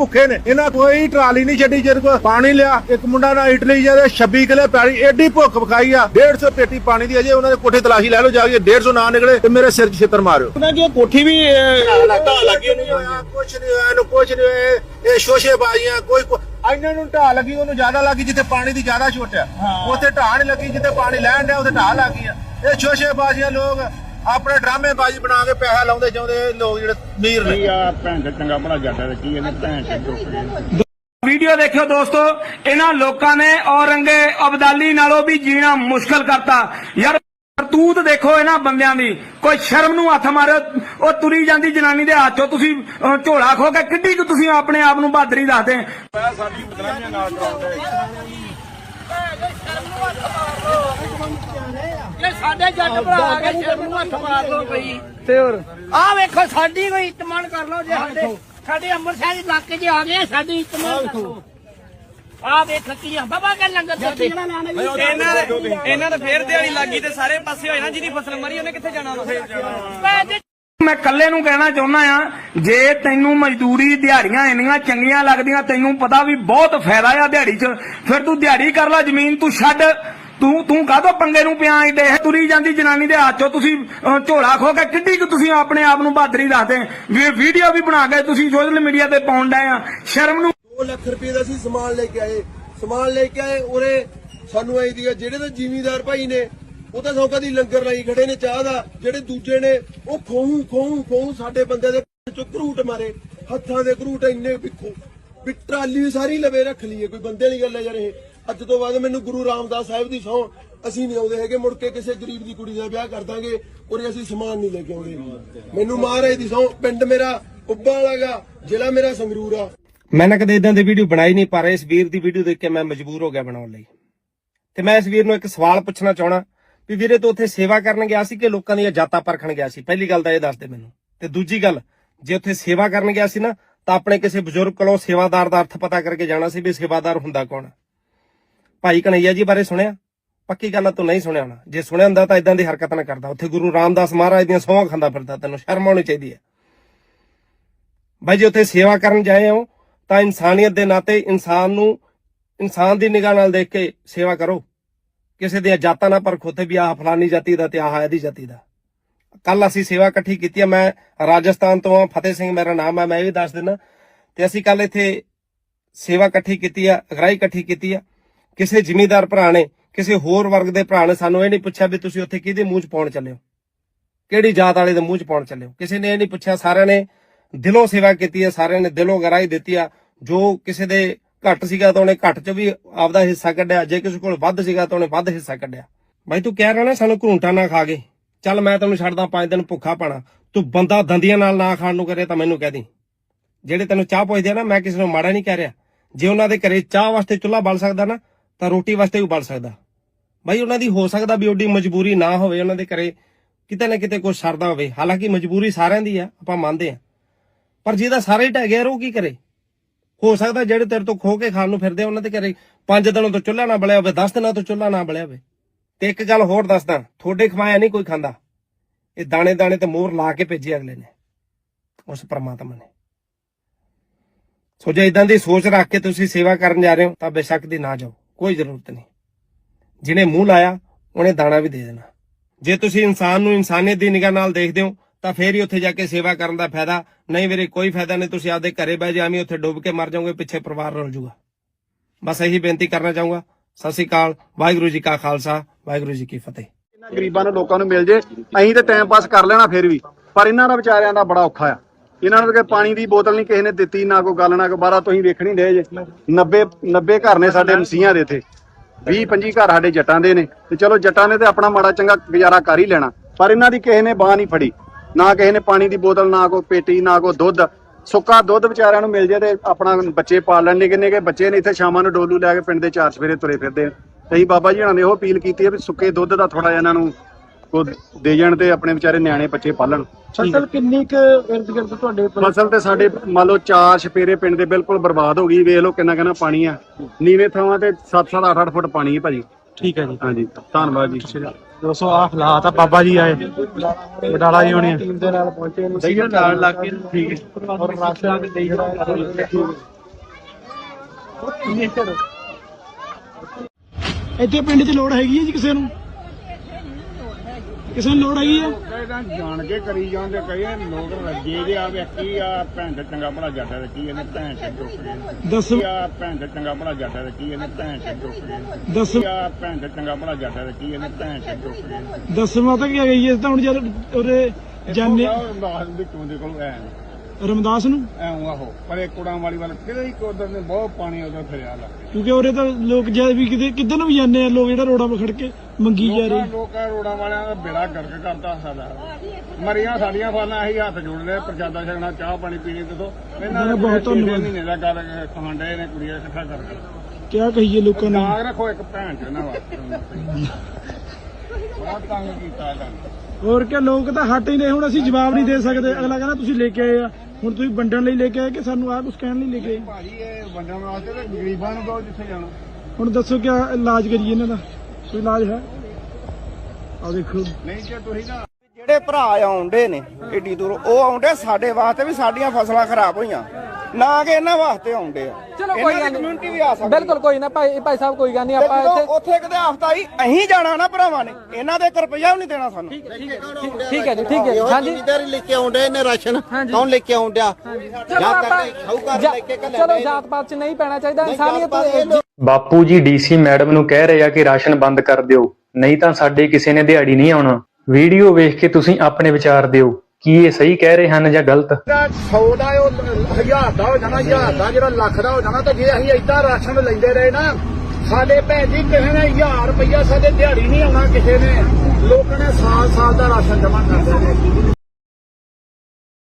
ਭੁੱਖੇ ਨੇ। ਇਹਨਾਂ ਕੋਈ ਟਰਾਲੀ ਨਹੀਂ ਛੱਡੀ ਜਿਹਦੇ ਕੋਲ ਪਾਣੀ ਲਿਆ। ਇੱਕ ਮੁੰਡਾ ਨਾ ਇਟਲੀ ਜਿਹਦੇ 26 ਕਿਲੇ ਪੈਲੀ ਐਡੀ ਭੁੱਖ ਵਿਖਾਈ ਆ। 150 ਪੇਟੀ ਪਾਣੀ ਦੀ ਅਜੇ ਉਹਨਾਂ ਦੇ ਕੋਠੇ ਤਲਾਸ਼ੀ ਲੈ ਲਓ ਜਾ ਕੇ 150 ਨਾ ਨਿਕਲੇ ਤੇ ਮੇਰੇ ਸਿਰ 'ਚ ਛਿੱਤਰ ਮਾਰਿਓ। ਉਹਨਾਂ ਦੀ ਕੋਠੀ ਵੀ ਢਾਹ ਲੱਗੀ ਨਹੀਂ ਹੋਇਆ ਕੁਛ ਨਹੀਂ ਹੋਇਆ ਇਹਨੂੰ ਕੁਛ ਨਹੀਂ ਹੋਇਆ। ਇਹ ਸ਼ੋਸ਼ੇ ਬਾਜ਼ੀਆਂ ਕੋਈ ਇਹਨਾਂ ਨੂੰ ਢਾਹ ਲੱਗੀ ਉਹਨੂੰ ਜ਼ਿਆਦਾ ਲੱਗੀ ਜਿੱਥੇ ਪਾਣੀ ਦੀ ਜ਼ਿਆਦਾ ਛੋਟ ਆ। ਉੱਥੇ ਢਾਹ ਨਹੀਂ ਲੱਗੀ ਜਿੱਥੇ ਪਾਣੀ ਲੈਣ ਡਿਆ ਉੱਥੇ ਢਾਹ ਲੱਗੀ ਆ ਇਹ ਸ਼ੋਸ਼ੇ ਬਾਜ਼ੀਆਂ ਲੋਕ ਆਪਣੇ ਡਰਾਮੇ ਬਾਜ਼ੀ ਬਣਾ ਕੇ ਪੈਸਾ ਲਾਉਂਦੇ ਚਾਹੁੰਦੇ ਇਹ ਲੋਕ ਜਿਹੜੇ ਅਮੀਰ ਨੇ। ਆ ਭੈਣ ਦਾ ਚੰਗਾ ਭਲਾ ਜੱਟ ਹੈ ਕੀ ਇਹਨੇ ਭੈਣ ਦੁੱਖ ਗਏ ਵੀਡੀਓ ਦੇਖਿਓ ਦੋਸਤੋ ਇਹਨਾਂ ਲੋਕਾਂ ਨੇ ਔਰੰਗੇ ਅਬਦਾਲੀ ਨਾਲੋਂ ਵੀ ਜੀਣਾ ਮੁਸ਼ਕਲ ਕਰਤਾ। ਯਾਰ ਕਰਤੂਤ ਦੇਖੋ ਇਹਨਾਂ ਬੰਦਿਆਂ ਦੀ। ਕੋਈ ਸ਼ਰਮ ਨੂੰ ਹੱਥ ਮਾਰੋ ਉਹ ਤੁਰੀ ਜਾਂਦੀ ਜਨਾਨੀ ਦੇ ਹੱਥੋਂ। ਤੁਸੀਂ ਝੋਲਾ ਖੋ ਕੇ ਕਿੱਡੀ ਕੁ ਤੁਸੀਂ ਆਪਣੇ ਆਪ ਨੂੰ ਬਹਾਦਰੀ ਦੱਸਦੇ ਸਾਡੀ ਬਦਨਾਮੀਆਂ ਨਾਲ ਕਰਾਉਂਦੇ ਇਹ ਸਾਡੇ ਜੱਟ ਭਰਾ ਆ ਕੇ ਸ਼ਰਮ ਨੂੰ ਹੱਥ ਮਾਰ ਲੋ ਬਈ। ਤੇ ਹੋਰ? ਆਹ ਵੇਖੋ ਸਾਡੀ ਕੋਈ ਇਤਮਾਨ ਕਰ ਲਓ ਜੇ ਸਾਡੇ ਸਾਡੇ ਅੰਮ੍ਰਿਤਸਰ ਇਲਾਕੇ 'ਚ ਆ ਗਏ ਸਾਡੀ ਇਤਮਾਨ ਕਰ ਲਓ। ਆਹ ਵੇਖ ਕੀ ਆ ਬਾਬਾ ਕੇ ਲੰਗਰ ਚੱਲਦੇ ਇਹਨਾਂ ਦੇ ਇਹਨਾਂ ਦੇ ਫੇਰ ਦਿਹਾੜੀ ਲੱਗੀ ਤੇ ਸਾਰੇ ਪਾਸੇ ਹੋਏ ਨਾ ਜਿਹਦੀ ਫਸਲ ਮਰੀ ਉਹਨੇ ਕਿੱਥੇ ਜਾਣਾ ਮੈਂ ਕੱਲੇ ਨੂੰ ਕਹਿਣਾ ਚਾਹੁੰਦਾ ਆ ਜੇ ਤੈਨੂੰ ਮਜ਼ਦੂਰੀ ਦਿਹਾੜੀਆਂ ਇੰਨੀਆਂ ਚੰਗੀਆਂ ਲੱਗਦੀਆਂ ਤੈਨੂੰ ਪਤਾ ਵੀ ਬਹੁਤ ਫਾਇਦਾ ਆ ਦਿਹਾੜੀ 'ਚ। ਫਿਰ ਤੂੰ ਦਿਹਾੜੀ ਕਰ ਲੈ ਜ਼ਮੀਨ ਤੂੰ ਛੱਡ। ਤੂੰ ਤੂੰ ਕਾਹਤੋਂ ਪੰਗੇ ਨੂੰ ਪਿਆ ਏਡੇ ਤੁਰੀ ਜਾਂਦੀ ਜਨਾਨੀ ਦੇ ਹੱਥ ਤੁਸੀਂ ਝੋਲਾ ਖੋ ਕੇ ਕਿੱਡੀ ਕੁ ਤੁਸੀਂ ਆਪਣੇ ਆਪ ਨੂੰ ਬਹਾਦਰੀ ਦੱਸਦੇ? ਵੀ ਵੀਡੀਓ ਵੀ ਬਣਾ ਕੇ ਤੁਸੀਂ ਸੋਸ਼ਲ ਮੀਡੀਆ ਤੇ ਪਾਉਣ ਡਏ ਆ। ਸ਼ਰਮ ਨੂੰ 2 ਲੱਖ ਰੁਪਏ ਦਾ ਅਸੀਂ ਸਮਾਨ ਲੈ ਕੇ ਆਏ। ਸਮਾਨ ਲੈ ਕੇ ਆਏ, ਉਰੇ ਸਾਨੂੰ ਆਈ ਦੀ ਜਿਹੜੇ ਤਾਂ ਜ਼ਿਮੀਂਦਾਰ ਭਾਈ ਨੇ, ਉਹ ਤਾਂ ਸੌਕਾ ਦੀ ਲੰਗਰ ਲਾਈ ਖੜੇ ਨੇ ਚਾਹ ਦਾ, ਜਿਹੜੇ ਦੂਜੇ ਨੇ, ਉਹ ਖੋਹੂ ਖੋਹੂ ਖੋਹੂ ਸਾਡੇ ਬੰਦੇ ਦੇ ਚੋਂ ਘਰੂਟ ਮਾਰੇ। ਹੱਥਾਂ ਦੇ ਘਰੂਟ ਇੰਨੇ ਵਿਖੋ। ਵੀ ਟਰਾਲੀ ਸਾਰੀ ਲਵੇ ਰੱਖ ਲਈਏ, ਕੋਈ ਬੰਦੇ ਵਾਲੀ ਗੱਲ ਹੈ ਯਾਰ ਇਹ। ਅੱਜ ਤੋਂ ਬਾਅਦ ਮੈਨੂੰ ਗੁਰੂ ਰਾਮਦਾਸ ਸਾਹਿਬ ਦੀ ਸਹੁੰ ਅਸੀਂ ਨਹੀਂ ਆਉਂਦੇ ਹੈਗੇ, ਮੁੜ ਕੇ ਕਿਸੇ ਗਰੀਬ ਦੀ ਕੁੜੀ ਦਾ ਵਿਆਹ ਕਰ ਦਾਂਗੇ ਔਰ ਅਸੀਂ ਸਮਾਨ ਨਹੀਂ ਲੈ ਕੇ ਆਉਂਦੇ। ਮੈਨੂੰ ਮਹਾਰਾਜ ਦੀ ਸਹੁੰ ਪਿੰਡ ਮੇਰਾ ਉੱਬਾ ਵਾਲਾਗਾ ਜ਼ਿਲ੍ਹਾ ਮੇਰਾ ਸੰਗਰੂਰ ਆ। ਮੈਂ ਨਾ ਕਦੇ ਇਦਾਂ ਦੀ ਵੀਡੀਓ ਬਣਾਈ ਨਹੀਂ, ਪਰ ਇਸ ਵੀਰ ਦੀ ਵੀਡੀਓ ਦੇਖ ਕੇ ਮੈਂ ਮਜਬੂਰ ਹੋ ਗਿਆ ਬਣਾਉਣ ਲਈ। ਤੇ ਮੈਂ ਇਸ ਵੀਰ ਨੂੰ ਇੱਕ ਸਵਾਲ ਪੁੱਛਣਾ ਚਾਹਣਾ ਵੀ ਵੀਰੇ ਤੂੰ ਉੱਥੇ ਸੇਵਾ ਕਰਨ ਗਿਆ ਸੀ ਕਿ ਲੋਕਾਂ ਦੀਆਂ ਜਾਤਾਂ ਪਰਖਣ ਗਿਆ ਸੀ? ਪਹਿਲੀ ਗੱਲ ਤਾਂ ਇਹ ਦੱਸ ਦੇ ਮੈਨੂੰ। ਤੇ ਦੂਜੀ ਗੱਲ, ਜੇ ਉੱਥੇ ਸੇਵਾ ਕਰਨ ਗਿਆ ਸੀ ਨਾ, ਤਾਂ ਆਪਣੇ ਕਿਸੇ ਬਜ਼ੁਰਗ ਕੋਲੋਂ ਸੇਵਾਦਾਰ ਦਾ ਅਰਥ ਪਤਾ ਕਰਕੇ ਜਾਣਾ ਸੀ ਵੀ ਸੇਵਾਦਾਰ ਹੁੰਦਾ ਕੌਣ। ਭਾਈ ਕਨਈਆ ਜੀ ਬਾਰੇ ਸੁਣਿਆ? ਪੱਕੀ ਗੱਲ ਆ, ਤੂੰ ਨਹੀਂ ਸੁਣਿਆ ਹੋਣਾ। ਜੇ ਸੁਣਿਆ ਹੁੰਦਾ ਤਾਂ ਇਦਾਂ ਦੀ ਹਰਕਤ ਨਾ ਕਰਦਾ। ਉੱਥੇ ਗੁਰੂ ਰਾਮਦਾਸ ਮਹਾਰਾਜ ਦੀਆਂ ਸੌਂਹਾਂ ਖਾਂਦਾ ਫਿਰਦਾ, ਤੈਨੂੰ ਸ਼ਰਮ ਆਉਣੀ ਚਾਹੀਦੀ ਹੈ। ਬਾਈ ਜੇ ਉੱਥੇ ਸੇਵਾ ਕਰਨ ਜਾਏ ਹੋ, ਤਾਂ ਇਨਸਾਨੀਅਤ ਦੇ ਨਾਤੇ ਇਨਸਾਨ ਨੂੰ, ਇਨਸਾਨ ਦੀ ਨਿਗਾਹ ਨਾਲ ਦੇਖ ਕੇ ਸੇਵਾ ਕਰੋ। ਕਿਸੇ ਦੀਆਂ ਜਾਤਾਂ ਨਾ ਪਰਖੋ ਤੇ ਵੀ ਆਹ ਫਲਾਨੀ ਜਾਤੀ ਦਾ ਤੇ ਆਹ ਇਹਦੀ ਜਾਤੀ ਦਾ। ਕੱਲ ਅਸੀਂ ਸੇਵਾ ਇਕੱਠੀ ਕੀਤੀ ਆ, ਮੈਂ ਰਾਜਸਥਾਨ ਤੋਂ ਆ, ਫਤਿਹ ਸਿੰਘ ਮੇਰਾ ਨਾਮ ਹੈ ਮੈਂ ਇਹ ਵੀ ਦੱਸ ਦਿੰਦਾ। ਤੇ ਅਸੀਂ ਕੱਲ ਇੱਥੇ ਸੇਵਾ ਇਕੱਠੀ ਕੀਤੀ ਆ, ਅਗਰਾਈ ਇਕੱਠੀ ਕੀਤੀ ਆ। ਕਿਸੇ ਜ਼ਿਮੀਂਦਾਰ ਭਰਾ ਨੇ, ਕਿਸੇ ਹੋਰ ਵਰਗ ਦੇ ਭਰਾ ਨੇ ਸਾਨੂੰ ਇਹ ਨਹੀਂ ਪੁੱਛਿਆ ਵੀ ਤੁਸੀਂ ਉੱਥੇ ਕਿਹਦੇ ਮੂੰਹ 'ਚ ਪਾਉਣ ਚੱਲੇ ਹੋ? ਕਿਹੜੀ ਜਾਤ ਵਾਲੇ ਦੇ ਮੂੰਹ 'ਚ ਪਾਉਣ ਚੱਲੇ ਹੋ? ਕਿਸੇ ਨੇ ਇਹ ਨਹੀਂ ਪੁੱਛਿਆ, ਸਾਰਿਆਂ ਨੇ ਦਿਲੋਂ ਸੇਵਾ ਕੀਤੀ ਹੈ, ਸਾਰਿਆਂ ਨੇ ਦਿਲੋਂ ਗਰਾਈ ਦਿੱਤੀ ਆ। ਜੋ ਕਿਸੇ ਦੇ ਘੱਟ ਸੀਗਾ ਤਾਂ ਉਹਨੇ ਘੱਟ 'ਚ ਵੀ ਆਪਦਾ ਹਿੱਸਾ ਕੱਢਿਆ, ਜੇ ਕਿਸੇ ਕੋਲ ਵੱਧ ਸੀਗਾ ਤਾਂ ਉਹਨੇ ਵੱਧ ਹਿੱਸਾ ਕੱਢਿਆ। ਬਾਈ ਤੂੰ ਕਹਿ ਰਿਹਾ ਨਾ ਸਾਨੂੰ ਘਰੂੰਟਾ ਨਾ ਖਾ ਗਏ ਚੱਲ ਮੈਂ ਤੈਨੂੰ ਛੱਡਦਾ ਪੰਜ ਦਿਨ ਭੁੱਖਾ ਪਾਣਾ ਤੂੰ ਬੰਦਾ ਦੰਦੀਆਂ ਨਾਲ ਨਾ ਖਾਣ ਨੂੰ ਕਰੇ ਤਾਂ ਮੈਨੂੰ ਕਹਿ ਦੀ। ਜਿਹੜੇ ਤੈਨੂੰ ਚਾਹ ਪੁੱਛਦੇ ਆ ਨਾ, ਮੈਂ ਕਿਸੇ ਨੂੰ ਮਾੜਾ ਨਹੀਂ ਕਹਿ ਰਿਹਾ। ਜੇ ਉਹਨਾਂ ਦੇ ਘਰੇ ਚਾਹ ਵਾਸਤੇ ਚੁੱਲ੍ਹਾ ਬਲ ਸਕਦਾ ਨਾ ਤਾਂ ਰੋਟੀ ਵਾਸਤੇ ਵੀ ਬਲ ਸਕਦਾ। ਬਾਈ ਉਹਨਾਂ ਦੀ ਹੋ ਸਕਦਾ ਵੀ ਓਡੀ ਮਜਬੂਰੀ ਨਾ ਹੋਵੇ ਉਹਨਾਂ ਦੇ ਘਰੇ ਕਿਤੇ ਨਾ ਕਿਤੇ ਕੋਈ ਸਰਦਾ ਹੋਵੇ। ਹਾਲਾਂਕਿ ਮਜਬੂਰੀ ਸਾਰਿਆਂ ਦੀ ਆ ਆਪਾਂ ਮੰਨਦੇ ਆ। ਪਰ ਜਿਹਦਾ ਸਾਰੇ ਹੀ ਢਹਿ ਗਿਆ ਯਾਰ ਉਹ ਕੀ ਕਰੇ? ਹੋ ਸਕਦਾ ਜਿਹੜੇ ਤੇਰੇ ਤੋਂ ਖੋ ਕੇ ਖਾਣ ਨੂੰ ਫਿਰਦੇ ਆ, ਉਹਨਾਂ ਦੇ ਘਰੇ 5 ਦਿਨਾਂ ਤੋਂ ਚੁੱਲ੍ਹਾ ਨਾ ਬਲਿਆ ਹੋਵੇ 10 ਦਿਨਾਂ ਤੋਂ ਚੁੱਲ੍ਹਾ ਨਾ ਬਲਿਆ ਹੋਵੇ। ਤੇ ਇੱਕ ਗੱਲ ਹੋਰ ਦੱਸਦਾ ਤੁਹਾਡੇ ਖਵਾਇਆ ਨਹੀਂ ਕੋਈ ਖਾਂਦਾ। ਇਹ ਦਾਣੇ ਦਾਣੇ ਤੇ ਮੋਹਰ ਲਾ ਕੇ ਭੇਜੇ ਅਗਲੇ ਨੇ ਉਸ ਪਰਮਾਤਮਾ ਨੇ। ਸੋ ਜੇ ਇਦਾਂ ਦੀ ਸੋਚ ਰੱਖ ਕੇ ਤੁਸੀਂ ਸੇਵਾ ਕਰਨ ਜਾ ਰਹੇ ਹੋ ਤਾਂ ਬੇਸ਼ੱਕ ਦੀ ਨਾ ਜਾਓ। ਕੋਈ ਜ਼ਰੂਰਤ ਨਹੀਂ। ਜਿਹਨੇ ਮੂੰਹ ਲਾਇਆ, ਉਹਨੇ ਦਾਣਾ ਵੀ ਦੇ ਦੇਣਾ। ਜੇ ਤੁਸੀਂ ਇਨਸਾਨ ਨੂੰ ਇਨਸਾਨੀਅਤ ਦੀ ਨਿਗਾਹ ਨਾਲ ਦੇਖਦੇ ਹੋ, ਤਾਂ ਫੇਰ ਹੀ ਉੱਥੇ ਜਾ ਕੇ ਸੇਵਾ ਕਰਨ ਦਾ ਫਾਇਦਾ। ਨਹੀਂ ਵੀਰੇ, ਕੋਈ ਫਾਇਦਾ ਨਹੀਂ, ਤੁਸੀਂ ਆਪਦੇ ਘਰੇ ਬਹਿ ਜਾ ਐਵੇਂ ਉੱਥੇ ਡੁੱਬ ਕੇ ਮਰ ਜਾਓਗੇ, ਪਿੱਛੇ ਪਰਿਵਾਰ ਰੁਲ ਜਾਊਗਾ। ਬਸ ਇਹੀ ਬੇਨਤੀ ਕਰਨਾ ਚਾਹੂੰਗਾ। ਸਤਿ ਸ਼੍ਰੀ ਅਕਾਲ, ਵਾਹਿਗੁਰੂ ਜੀ ਕਾ ਖਾਲਸਾ, ਵਾਹਿਗੁਰੂ ਜੀ ਕੀ ਫਤਿਹ। ਇਹਨਾਂ ਗਰੀਬਾਂ ਨੂੰ ਲੋਕਾਂ ਨੂੰ ਮਿਲ ਜੇ, ਅਸੀਂ ਤਾਂ ਟਾਈਮ ਪਾਸ ਕਰ ਲੈਣਾ ਫਿਰ ਵੀ। ਪਰ ਇਹਨਾਂ ਦਾ ਵਿਚਾਰਿਆਂ ਦਾ ਬੜਾ ਔਖਾ ਆ। ਇਹਨਾਂ ਨੂੰ ਤਾਂ ਪਾਣੀ ਦੀ ਬੋਤਲ ਨਹੀਂ, ਕਿਸੇ ਨੇ ਦਿੱਤੀ ਨਾ ਕੋਈ ਗੱਲ, ਨਾ ਕੋਈ ਬਾਰਾ ਤੁਸੀਂ ਵੇਖਣੀ ਦੇ ਜੇ। 90 90 ਘਰ ਨੇ ਸਾਡੇ ਮਸੀਹਾਂ ਦੇ ਇੱਥੇ। 20 25 ਘਰ ਸਾਡੇ ਜੱਟਾਂ ਦੇ ਨੇ। ਤੇ ਚਲੋ ਜੱਟਾਂ ਨੇ ਤੇ ਆਪਣਾ ਮਾੜਾ ਚੰਗਾ ਗੁਜ਼ਾਰਾ ਕਰ ਹੀ ਲੈਣਾ। ਪਰ ਇਹਨਾਂ ਦੀ ਕਿਸੇ ਨੇ ਬਾਹ ਨਹੀਂ ਫੜੀ। ਨਾ ਕਿਸੇ ਨੇ ਪਾਣੀ ਦੀ ਬੋਤਲ, ਨਾ ਕੋਈ ਪੇਟੀ, ਨਾ ਕੋਈ ਦੁੱਧ। ਸੁੱਕਾ ਦੁੱਧ ਵਿਚਾਰਿਆਂ ਨੂੰ ਮਿਲ ਜੇ ਤੇ ਆਪਣਾ ਬੱਚੇ ਪਾਲ ਲੈਣ। ਕਿੰਨੇ ਨਿੱਕੇ ਬੱਚੇ ਨੇ ਇੱਥੇ ਸ਼ਾਮਾਂ ਨੂੰ ਡੋਲੂ ਲੈ ਕੇ ਪਿੰਡ ਦੇ ਚਾਰ ਸਵੇਰੇ ਤੁਰੇ ਫਿਰਦੇ ਆ। ਅਸੀਂ ਬਾਬਾ ਜੀ ਹਣਾ ਨੇ ਉਹ ਅਪੀਲ ਕੀਤੀ ਹੈ ਵੀ ਸੁੱਕੇ ਦੁੱਧ ਦਾ ਥੋੜਾ ਜਿਹਾ ਇਹਨਾਂ ਨੂੰ ਕੋ ਦੇ ਜਾਣ ਤੇ ਆਪਣੇ ਵਿਚਾਰੇ ਨਿਆਣੇ ਬੱਚੇ ਪਾਲਣ। ਫਸਲ ਕਿੰਨੀ ਕੁ ਇਰਦ ਗਿਰਦ ਤੁਹਾਡੇ ਫਸਲ ਤੇ ਸਾਡੇ ਮੰਨ ਲਓ ਚਾਰ ਛਪੇਰੇ ਪਿੰਡ ਦੇ ਬਿਲਕੁਲ ਬਰਬਾਦ ਹੋ ਗਈ ਵੇਖ ਲਓ ਕਿੰਨਾ ਕਿੰਨਾ ਪਾਣੀ ਆ। ਨੀਵੇਂ ਥਾਵਾਂ ਤੇ 7-7 8-8 ਫੁੱਟ ਪਾਣੀ ਹੈ ਭਾਜੀ। ਠੀਕ ਹੈ ਜੀ। ਹਾਂਜੀ ਧੰਨਵਾਦ ਜੀ। ਦੋਸਤੋ ਆ ਹਾਲਾਤ ਆ ਬਾਬਾ ਜੀ ਆਏ। ਬਟਾਲਾ ਜੀ ਹੋਣੀ ਟੀਮ ਦੇ ਨਾਲ ਪਹੁੰਚੇ ਨੇ। ਸਹੀ ਨਾਲ ਲੱਗ ਕੇ। ਠੀਕ ਹੈ। ਔਰ ਰਾਸ਼ਨ ਦੇਈ ਇੱਥੇ ਪਿੰਡ 'ਚ ਲੋੜ ਹੈਗੀ ਹੈ ਜੀ ਕਿਸੇ ਨੂੰ? ਕਿਸੇ ਨੂੰ ਲੋੜ ਹੈਗੀ ਹੈ? ਜਾਣ ਕੇ ਕਰੀ ਜਾਂਦੇ ਕਈ ਲੋਕ ਰੱਜੇ ਦੇ ਆ ਵੇਖੀ ਆ ਭੈਣ ਤੇ ਚੰਗਾ ਭਲਾ ਜੱਟ ਦੇ ਕੀ ਇਹਨੇ ਭੈਣ ਟੁੱਕ ਗਏ ਦੱਸੋ। ਆ ਭੈਣ ਤੇ ਚੰਗਾ ਭਲਾ ਜੱਟ ਦੇ ਕੀ ਇਹਨੇ ਭੈਣ ਟੁੱਕ ਗਏ ਦੱਸੋ। ਆ ਭੈਣ ਤੇ ਚੰਗਾ ਭਲਾ ਜੱਟ ਦੇ ਕੀ ਇਹਨੇ ਭੈਣ ਤੇ ਟੁੱਕ ਗਏ ਦੱਸੋ ਮਾਤਾ ਕੀ ਗਈ? ਹੈ ਤਾਂ ਹੁਣ ਜਦ ਉਹਦੇ ਜਾਣੇ ਬਾਹਰ ਦੇ ਚੋਂਦੇ ਕੋਲ ਐ। ਰਮਦਾਸ ਨੂੰ? ਐਉਂ ਆਹੋ ਪਰੇ ਕੁੜਾਂ ਵਾਲੀ ਵੱਲ ਕਿਹੜੇ ਹੀ ਉਧਰ ਨੇ ਬਹੁਤ ਪਾਣੀ ਉਧਰ ਫਿਰਿਆ ਲਾ ਕਿਉਂਕਿ ਉਹਰੇ ਤਾਂ ਲੋਕ ਜਦ ਵੀ ਕਿਤੇ ਕਿੱਧਰ ਨੂੰ ਵੀ ਜਾਂਦੇ ਆ ਲੋਕ ਜਿਹੜਾ ਰੋਡਾਂ 'ਤੇ ਖੜ ਕੇ ਮੰਗੀ ਜਾ ਰਹੇ। ਲੋਕਾਂ ਰੋੜਾਂ ਵਾਲਿਆਂ ਦਾ ਬੇੜਾ ਗਰਕ ਕਰਤਾ ਸਾਡਾ। ਮਰੀਆਂ ਸਾਡੀਆਂ ਫਾਲਾਂ ਅਸੀਂ ਹੱਥ ਜੋੜਦੇ ਆ, ਪ੍ਰਸ਼ਾਦਾ ਛਕਣਾ ਚਾਹ ਪਾਣੀ ਪੀਣੀ ਦੱਸੋ ਇਹਨਾਂ ਬਹੁਤ ਨੇ ਬਹੁਤ ਧੰਨਵਾਦ। ਮਹੀਨੇ ਦਾ ਗੱਲ ਖਾਣ ਡਏ ਨੇ ਕੁੜੀਆਂ ਇਕੱਠਾ ਕਰਕੇ। ਕਿਆ ਕਹੀਏ ਲੋਕਾਂ ਨੂੰ? ਨਾਗ ਰੱਖੋ ਇੱਕ ਭੈਣ ਚ ਇਹਨਾਂ ਵਾਸਤੇ। ਬੜਾ ਤੰਗ ਕੀਤਾ ਇਹਨਾਂ ਨੇ। ਹੋਰ ਕਿ ਲੋਕ ਤਾਂ ਹਟ ਹੀ ਨਹੀਂ ਹੁਣ ਅਸੀਂ ਜਵਾਬ ਨਹੀਂ ਦੇ ਸਕਦੇ। ਅਗਲਾ ਕਹਿੰਦਾ ਤੁਸੀਂ ਲੈ ਕੇ ਆਏ ਆ। ਹੁਣ ਤੁਸੀਂ ਵੰਡਣ ਲਈ ਲੈ ਕੇ ਆਏ ਕਿ ਸਾਨੂੰ ਆਹ ਕੁਝ ਕਹਿਣ ਲਈ ਲੈ ਕੇ ਆਏ? ਭਾਜੀ ਇਹ ਵੰਡਣ ਵਾਸਤੇ ਤੇ ਗਰੀਬਾਂ ਨੂੰ ਦੋ ਜਿੱਥੇ ਜਾਣਾ। ਹੁਣ ਦੱਸੋ ਕਿਆ ਇਲਾਜ ਕਰੀਏ ਇਹਨਾਂ ਦਾ? ਕੋਈ ਇਲਾਜ ਹੈ? ਆ ਦੇਖੋ। ਨਹੀਂ ਜੇ ਤੁਸੀਂ ਨਾ ਜਿਹੜੇ ਭਰਾ ਆਉਂਦੇ ਨੇ ਏਡੀ ਦੂਰ ਉਹ ਆਉਂਦੇ ਸਾਡੇ ਵਾਸਤੇ ਵੀ ਸਾਡੀਆਂ ਫਸਲਾਂ ਖਰਾਬ ਹੋਈਆਂ। ਨਾ ਕਿ ਇਹਨਾਂ ਵਾਸਤੇ ਆਉਂਦੇ ਆ। ਚਲੋ ਕੋਈ ਗੱਲ ਕਮਿਊਨਿਟੀ ਵੀ ਨਹੀਂ ਆ ਸਕਦੀ ਬਿਲਕੁਲ ਕੋਈ ਨਾ ਭਾਈ ਭਾਈ ਸਾਹਿਬ ਕੋਈ ਗੱਲ ਨਹੀਂ ਆਪਾਂ ਇੱਥੇ ਉੱਥੇ ਕਿਤੇ ਹਫਤਾ ਹੀ ਅਹੀਂ ਜਾਣਾ ਨਾ ਭਰਾਵਾਂ ਨੇ। ਇਹਨਾਂ ਦੇ 1 ਰੁਪਿਆ ਵੀ ਨਹੀਂ ਦੇਣਾ ਸਾਨੂੰ। ਠੀਕ ਹੈ ਜੀ ਠੀਕ ਹੈ ਜੀ। ਹਾਂਜੀ। ਜ਼ਿਮੀਦਾਰ ਲੈ ਕੇ ਆਉਂਦੇ ਨੇ ਰਾਸ਼ਨ। ਕੌਣ ਲੈ ਕੇ ਆਉਂਦਿਆ? ਚਲੋ ਆਪਾਂ ਜਾ- ਚਲੋ ਜਾਤ ਪਾਤ ਚ ਨਹੀਂ ਪੈਣਾ ਚਾਹੀਦਾ ਇਨਸਾਨੀਅਤ ਬਾਪੂ ਜੀ ਡੀਸੀ ਮੈਡਮ ਨੂੰ ਕਹਿ ਰਹੇ ਆ ਕਿ ਰਾਸ਼ਨ ਬੰਦ ਕਰ ਦਿਓ। ਨਹੀਂ ਤਾਂ ਸਾਡੇ ਕਿਸੇ ਨੇ ਦਿਹਾੜੀ ਨਹੀਂ ਆਉਣਾ। ਵੀਡੀਓ ਵੇਖ ਕੇ ਤੁਸੀਂ ਆਪਣੇ ਵਿਚਾਰ ਦਿਓ। ਕੀ ਇਹ ਸਹੀ ਕਹਿ ਰਹੇ ਹਨ ਜਾਂ ਗਲਤ? 100 ਦਾ ਉਹ ਹਜ਼ਾਰ ਦਾ ਹੋ ਜਾਣਾ, ਹਜ਼ਾਰ ਦਾ, ਜਿਹੜਾ ਲੱਖ ਦਾ ਹੋ ਜਾਣਾ, ਤੇ ਜੇ ਅਸੀਂ ਏਦਾਂ ਰਾਸ਼ਨ ਲੈਂਦੇ ਰਹੇ ਨਾ, ਸਾਡੇ ਭੈਣ ਜੀ, ਕਿਸੇ ਨੇ 1000 ਰੁਪਈਆ ਸਾਡੇ ਦਿਹਾੜੀ ਨਹੀਂ ਆਉਣਾ ਕਿਸੇ ਨੇ। ਲੋਕਾਂ ਨੇ ਸਾਲ ਸਾਲ ਦਾ ਰਾਸ਼ਨ ਜਮ੍ਹਾਂ ਕਰਦੇ ਨੇ